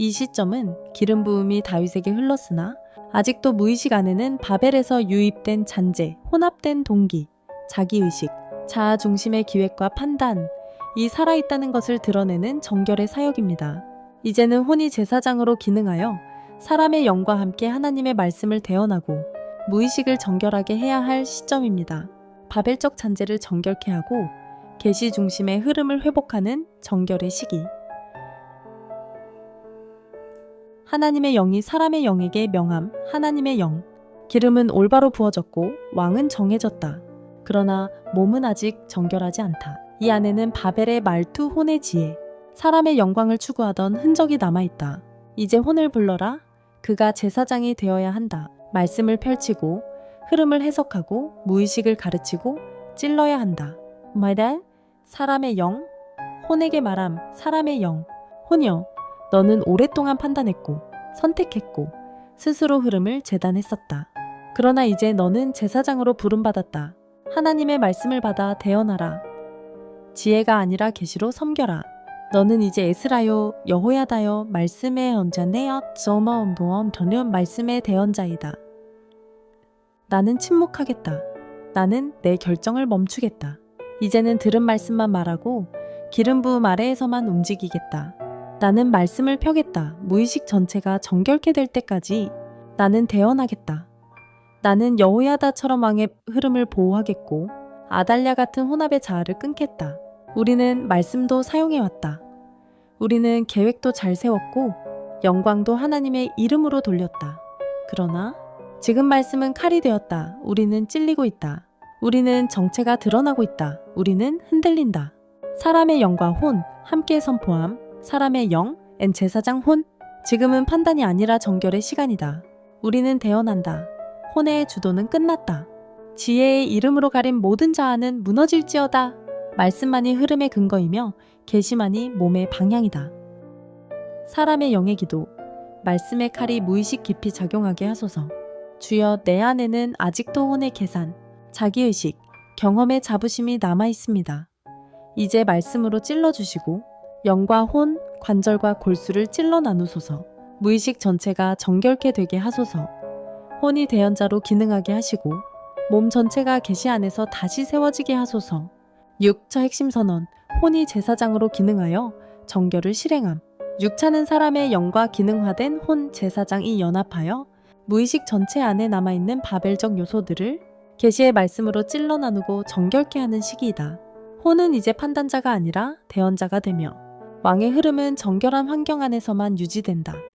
이 시점은 기름 부음이 다윗에게 흘렀으나 아직도 무의식 안에는 바벨에서 유입된 잔재, 혼합된 동기, 자기의식, 자아 중심의 기획과 판단, 이 살아있다는 것을 드러내는 정결의 사역입니다. 이제는 혼이 제사장으로 기능하여 사람의 영과 함께 하나님의 말씀을 대언하고 무의식을 정결하게 해야 할 시점입니다. 바벨적 잔재를 정결케 하고 계시 중심의 흐름을 회복하는 정결의 시기. 하나님의 영이 사람의 영에게 명함, 하나님의 영. 기름은 올바로 부어졌고 왕은 정해졌다. 그러나 몸은 아직 정결하지 않다. 이 안에는 바벨의 말투 혼의 지혜, 사람의 영광을 추구하던 흔적이 남아있다. 이제 혼을 불러라. 그가 제사장이 되어야 한다. 말씀을 펼치고 흐름을 해석하고 무의식을 가르치고 찔러야 한다. 뭐다? 사람의 영? 혼에게 말함 사람의 영. 혼이여, 너는 오랫동안 판단했고 선택했고 스스로 흐름을 재단했었다. 그러나 이제 너는 제사장으로 부름받았다. 하나님의 말씀을 받아 대언하라. 지혜가 아니라 계시로 섬겨라. 너는 이제 에스라요 여호야다요 말씀의 언자네요 저마음 보험 전혀 말씀의 대언자이다. 나는 침묵하겠다. 나는 내 결정을 멈추겠다. 이제는 들은 말씀만 말하고 기름 부음 아래에서만 움직이겠다. 나는 말씀을 펴겠다. 무의식 전체가 정결케 될 때까지 나는 대언하겠다. 나는 여호야다처럼 왕의 흐름을 보호하겠고 아달랴 같은 혼합의 자아를 끊겠다. 우리는 말씀도 사용해왔다. 우리는 계획도 잘 세웠고 영광도 하나님의 이름으로 돌렸다. 그러나 지금 말씀은 칼이 되었다. 우리는 찔리고 있다. 우리는 정체가 드러나고 있다. 우리는 흔들린다. 사람의 영과 혼 함께 선포함. 사람의 영, 엔 제사장 혼. 지금은 판단이 아니라 정결의 시간이다. 우리는 대언한다. 혼의 주도는 끝났다. 지혜의 이름으로 가린 모든 자아는 무너질지어다. 말씀만이 흐름의 근거이며 계시만이 몸의 방향이다. 사람의 영의 기도, 말씀의 칼이 무의식 깊이 작용하게 하소서. 주여 내 안에는 아직도 혼의 계산, 자기의식, 경험의 자부심이 남아 있습니다. 이제 말씀으로 찔러주시고 영과 혼, 관절과 골수를 찔러 나누소서. 무의식 전체가 정결케 되게 하소서. 혼이 대연자로 기능하게 하시고 몸 전체가 계시 안에서 다시 세워지게 하소서. 6차 핵심 선언. 혼이 제사장으로 기능하여 정결을 실행함. 6차는 사람의 영과 기능화된 혼 제사장이 연합하여 무의식 전체 안에 남아있는 바벨적 요소들을 계시의 말씀으로 찔러 나누고 정결케 하는 시기이다. 혼은 이제 판단자가 아니라 대언자가 되며 왕의 흐름은 정결한 환경 안에서만 유지된다.